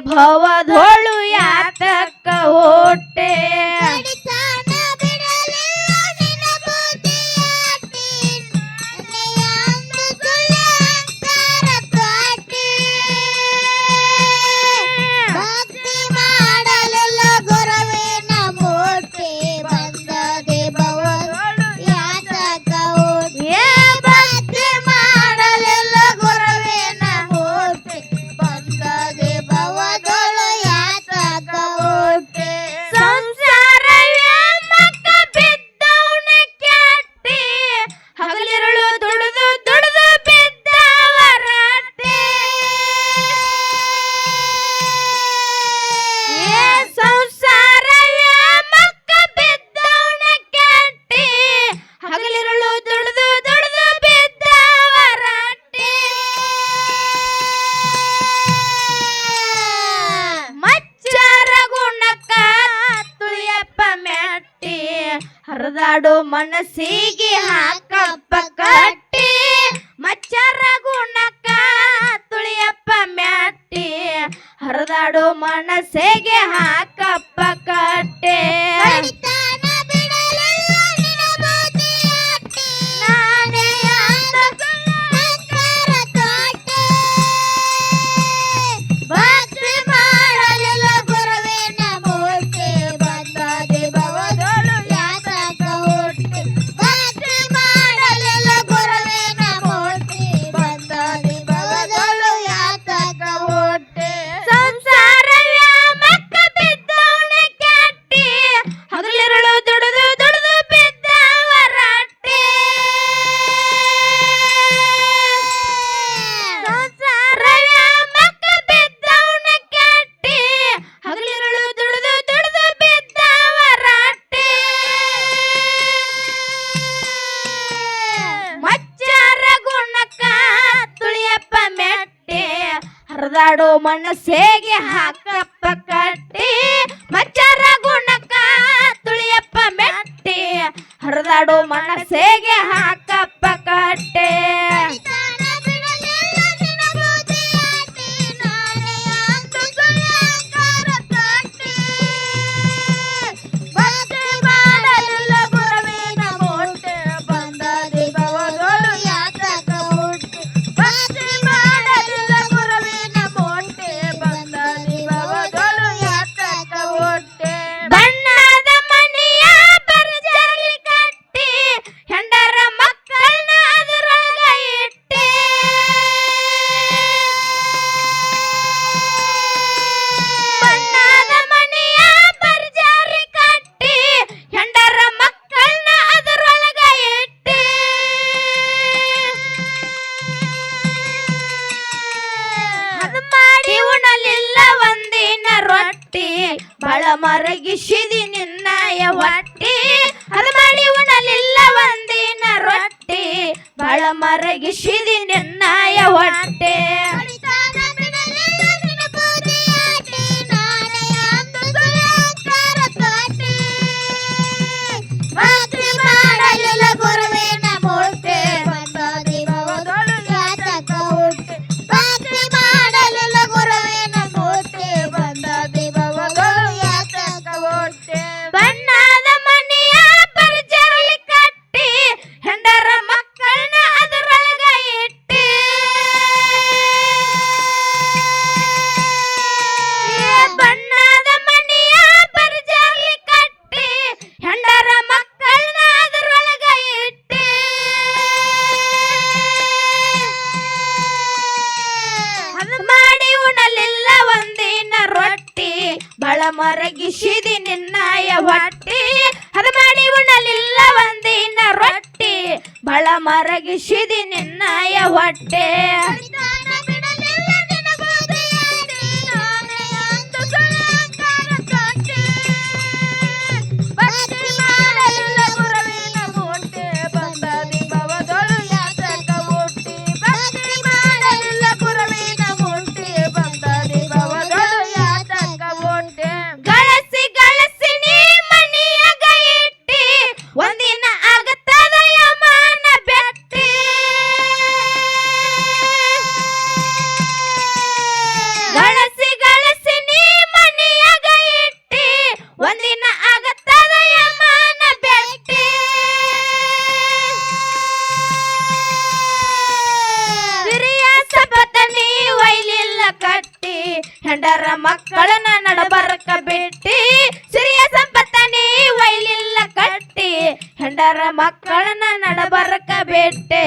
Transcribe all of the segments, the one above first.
ভবা ধরে ಸೀಗಿ ಹಾಕಪ್ಪ ಕಟ್ಟಿ ಮಚ್ಚರ ಗುಣಕ್ಕ ತುಳಿಯಪ್ಪ ಮ್ಯಾಟಿ ಹರಿದಾಡು ಮನಸ್ಸಿಗೆ ಹಾಕಪ್ಪ ಕಟ್ಟೆ ಪರದಾಡೋ ಮನಸ್ಸೇಗೆ ಹಾಕಪ್ಪ ಕಟ್ಟಿ ಮಚ್ಚರ ಗುಣಕ ತುಳಿಯಪ್ಪ ಮೆಟ್ಟಿ ಹರಿದಾಡು ಮನಸ್ಸೇಗೆ ಹಾಕಪ್ಪ ಕಟ್ಟಿ. ಮರಗಿಸಿದಿ ನಿನ್ನಯ ಹೊಟ್ಟೆ. ನಡಬರಕ ಬಿಟ್ಟೆ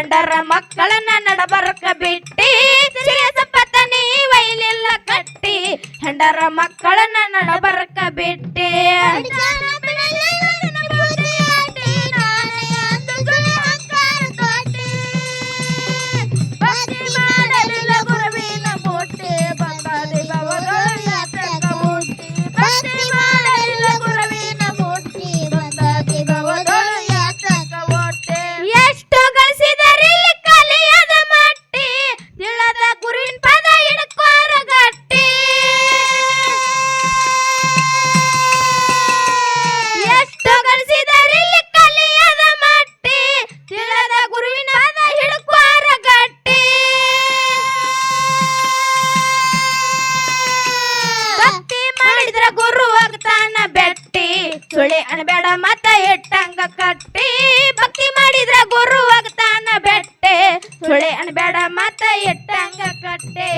ಗಂಡರ ಮಕ್ಕಳನ್ನ ನಡಬರ್ಕ ಬಿಟ್ಟಿ ಪತನಿ ವೈಲಿಲ್ಲ ಕಟ್ಟಿ ಹೆಂಡರ ಮಕ್ಕಳನ್ನ ನಡಬರ್ಕ ಬಿಟ್ಟಿ. ಊರು ಹೋಗ್ತಾನ ಬೆಟ್ಟಿ. ಸುಳಿ ಅಣಬೇಡ ಮತ ಇಟ್ಟಂಗ ಕಟ್ಟಿ. ಭಕ್ತಿ ಮಾಡಿದ್ರ ಗುರು ಹೋಗ್ತಾನ ಬೆಟ್ಟಿ. ಸುಳಿ ಅಣಬೇಡ ಮತ ಇಟ್ಟಂಗ ಕಟ್ಟಿ.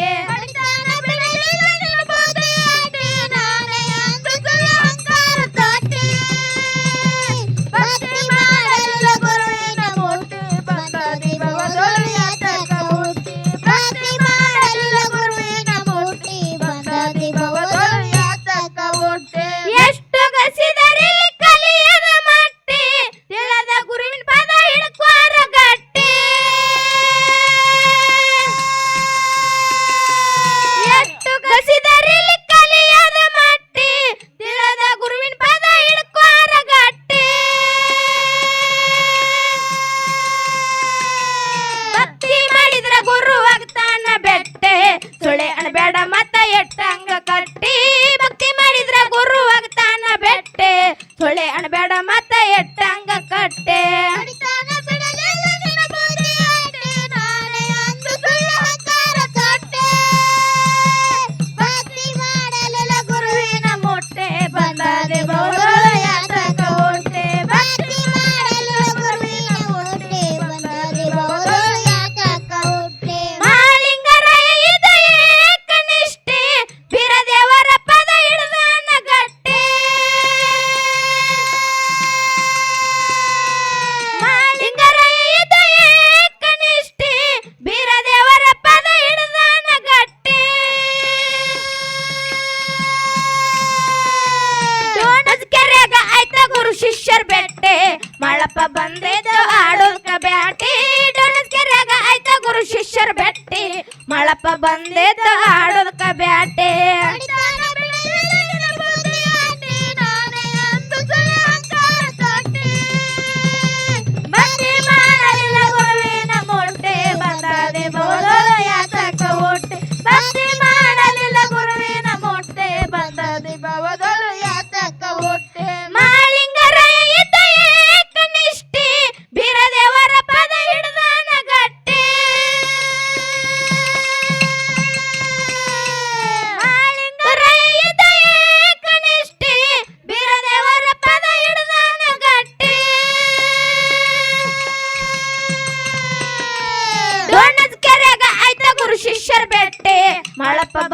ಬಾಳಪ್ಪ ಬಂದೈತೆ ಆಡೋದ್ಕ ಬ್ಯಾಟಿ. ಡೊಣಸ್ಕೆರೆಗ ಆಯ್ತ ಗುರು ಶಿಷ್ಯರ ಬೆಟ್ಟಿ ಮಳಪ್ಪ ಬಂದೆ 阿拉爸。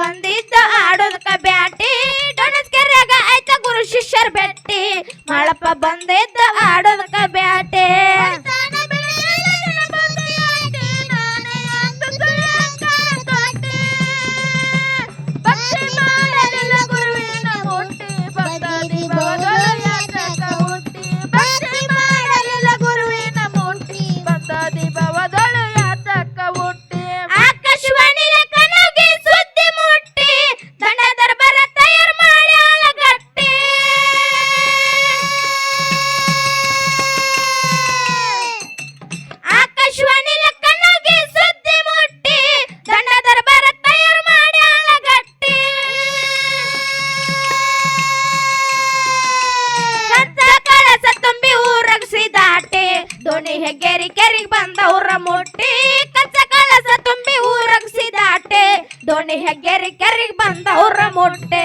ಮನಿ ಹೆಗ್ಗೇರಿ ಕೆರಿಗೆ ಬಂದವ್ರ ಮುಟ್ಟಿ ಕಚ್ಚ ಕಳಸ ತುಂಬಿ ಊರಗ್ಸಿದಾಟೆ ದೋಣಿ ಹೆಗ್ಗೇರಿ ಕೆರಿಗೆ ಬಂದವ್ರ ಮುಟ್ಟೆ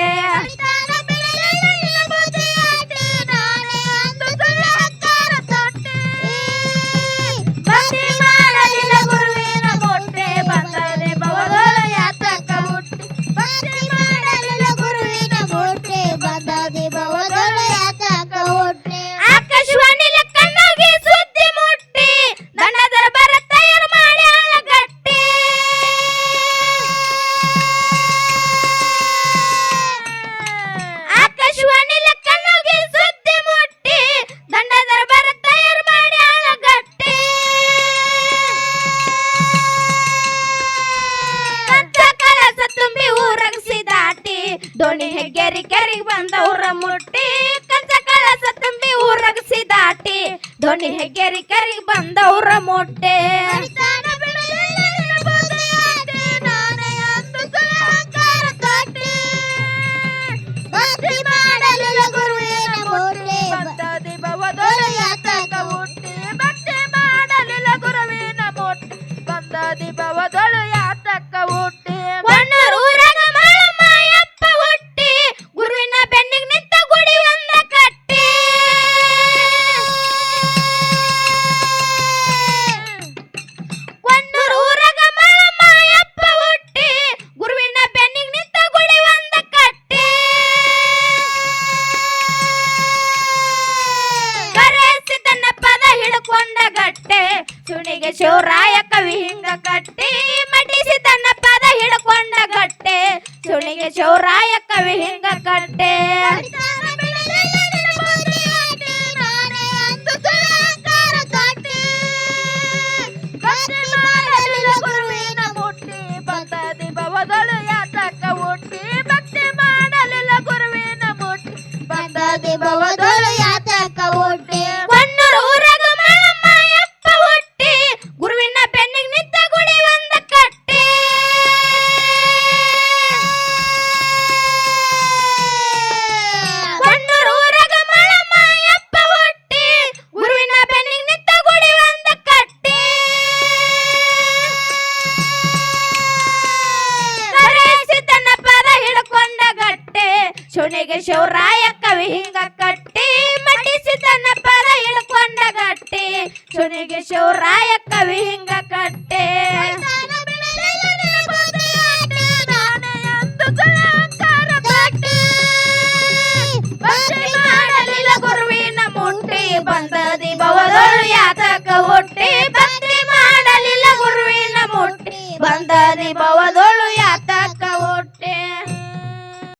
ಗೆರಿ ಕೆರಿಗೆ ಬಂದವ್ರ ಮುಟ್ಟಿ, ಕಚ್ಚ ಕಳಸ ತುಂಬಿ ಊರಗಸಿ ದಾಟಿ ಧ್ವನಿ ಹೆಗ್ಗೆರಿ ಕೆರಿಗೆ ಬಂದವ್ರ ಮುಟ್ಟೆ. ದೀಪವದಳು ಯಾತಕ್ಕ ಊಟ ಹಿಂಗ ಕಟ್ಟಿ ಮಡಿಸಿ ತನ್ನ ಪದ ಹಿಡ್ಕೊಂಡ ಕಟ್ಟೆ. ಸುಣಿಗೆ ಚೌರಾಯ ಕವಿ ಹಿಂಗ ಕಟ್ಟೆ.